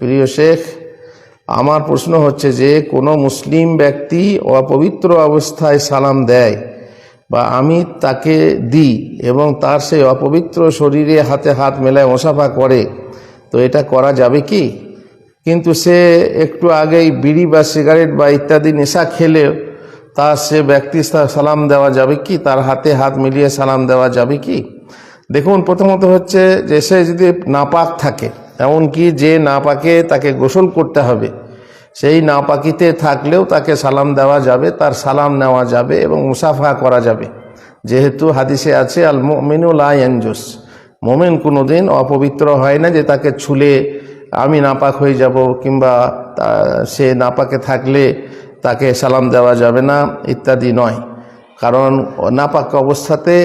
প্রিয় শেখ, আমার প্রশ্ন হচ্ছে যে কোনো মুসলিম ব্যক্তি অপবিত্র অবস্থায় সালাম দেয় বা আমি তাকে দিই এবং তার সেই অপবিত্র শরীরে হাতে হাত মেলায় মশাফা করে, তো এটা করা যাবে কি? কিন্তু সে একটু আগেই বিড়ি বা সিগারেট বা ইত্যাদি নেশা খেলেও তার সে ব্যক্তি সালাম দেওয়া যাবে কি? তার হাতে হাত মিলিয়ে সালাম দেওয়া যাবে কি? দেখুন, প্রথমত হচ্ছে যে সে যদি নাপাক থাকে এমনকি যে না পাকে তাকে গোসল করতে হবে, সেই নাপাকিতে থাকলেও তাকে সালাম দেওয়া যাবে, তার সালাম নেওয়া যাবে এবং মুসাফা করা যাবে। যেহেতু হাদিসে আছে, আল মিনুল আইনজুস মোমেন কোনোদিন অপবিত্র হয় না যে তাকে ছুলে আমি নাপাক হয়ে যাব কিংবা সে নাপাকে থাকলে তাকে সালাম দেওয়া যাবে না, ইত্যাদি নয়। কারণ নাপাক অবস্থাতে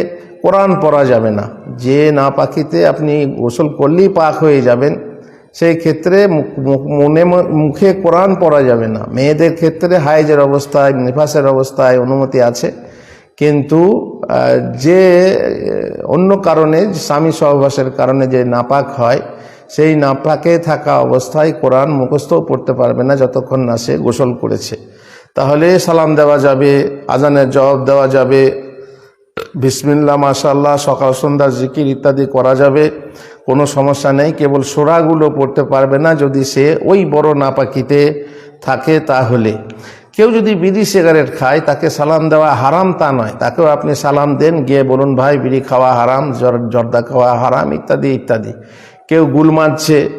কোরআন পড়া যাবে না। যে নাপাকিতে আপনি গোসল করলেই পাক হয়ে যাবেন সেই ক্ষেত্রে মনে মুখে কোরআন পড়া যাবে না। মেয়েদের ক্ষেত্রে হাইজের অবস্থায়, নিফাসের অবস্থায় অনুমতি আছে। কিন্তু যে, অন্য কারণে, স্বামী সহবাসের কারণে যে নাপাক হয়, সেই নাপাকে থাকা অবস্থায় কোরআন মুখস্থও পড়তে পারবে না যতক্ষণ না সে গোসল করেছে। তাহলে সালাম দেওয়া যাবে, আজানের জবাব দেওয়া যাবে, বিসমিল্লা মাশাল্লাহ সকাল সন্ধ্যা জিকির ইত্যাদি করা যাবে। কোনো সমস্যা নেই, কেবল সোরাগুলো পড়তে পারবে না। যদি সে ওই বড় নাপাকিতে থাকে তাহলে। কেউ যদি বিড়ি সিগারেট খায়, তাকে সালাম দেওয়া হারাম তা নয়। তাকেও আপনি সালাম দেন, গিয়ে বলুন, ভাই, বিড়ি খাওয়া হারাম জর- জর্দা খাওয়া হারাম, ইত্যাদি ইত্যাদি। কেউ গুল মারছে,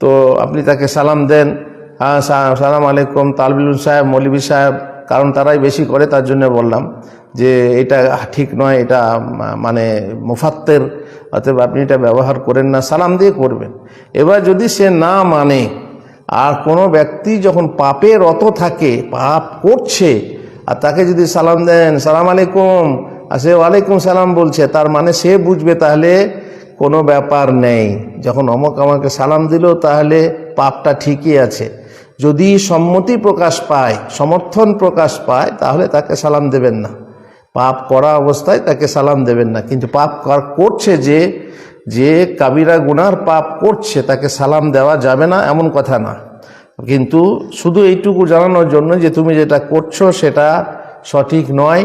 তো আপনি তাকে সালাম দেন। হ্যাঁ সালাম আলাইকুম তালবিলুল সাহেব মৌলবী সাহেব, কারণ তারাই বেশি করে, তার জন্য বললাম। যে এটা ঠিক নয়, এটা মানে মুফাত্তের, অতএব আপনি এটা ব্যবহার করেন না, সালাম দিয়ে করবেন। এবার যদি সে না মানে আর কোনো ব্যক্তি যখন পাপে রত থাকে, পাপ করছে, আর তাকে যদি সালাম দেন, সালাম আলাইকুম। আর সে ওয়ালাইকুম সালাম বলছে, তার মানে সে বুঝবে তাহলে কোনো ব্যাপার নেই। যখন অমক আমাকে সালাম দিল, তাহলে পাপটা ঠিকই আছে। যদি সম্মতি প্রকাশ পায়, সমর্থন প্রকাশ পায়, তাহলে তাকে সালাম দেবেন না। পাপ করা অবস্থায় তাকে সালাম দেবেন না। কিন্তু পাপ কর- করছে যে যে কাবিরা গুনার পাপ করছে, তাকে সালাম দেওয়া যাবে না, এমন কথা না। কিন্তু শুধু এইটুকু জানানোর জন্য যে, তুমি যেটা করছ সেটা সঠিক নয়।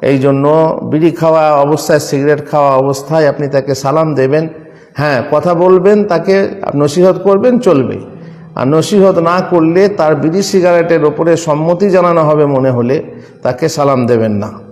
এই জন্য বিড়ি খাওয়া অবস্থায়, সিগারেট খাওয়া অবস্থায় আপনি তাকে সালাম দেবেন। হ্যাঁ কথা বলবেন, তাকে নসিহত করবেন, চলবে। আর নসিহত না করলে তার বিড়ি সিগারেটের ওপরে সম্মতি জানানো হবে মনে হলে তাকে সালাম দেবেন না।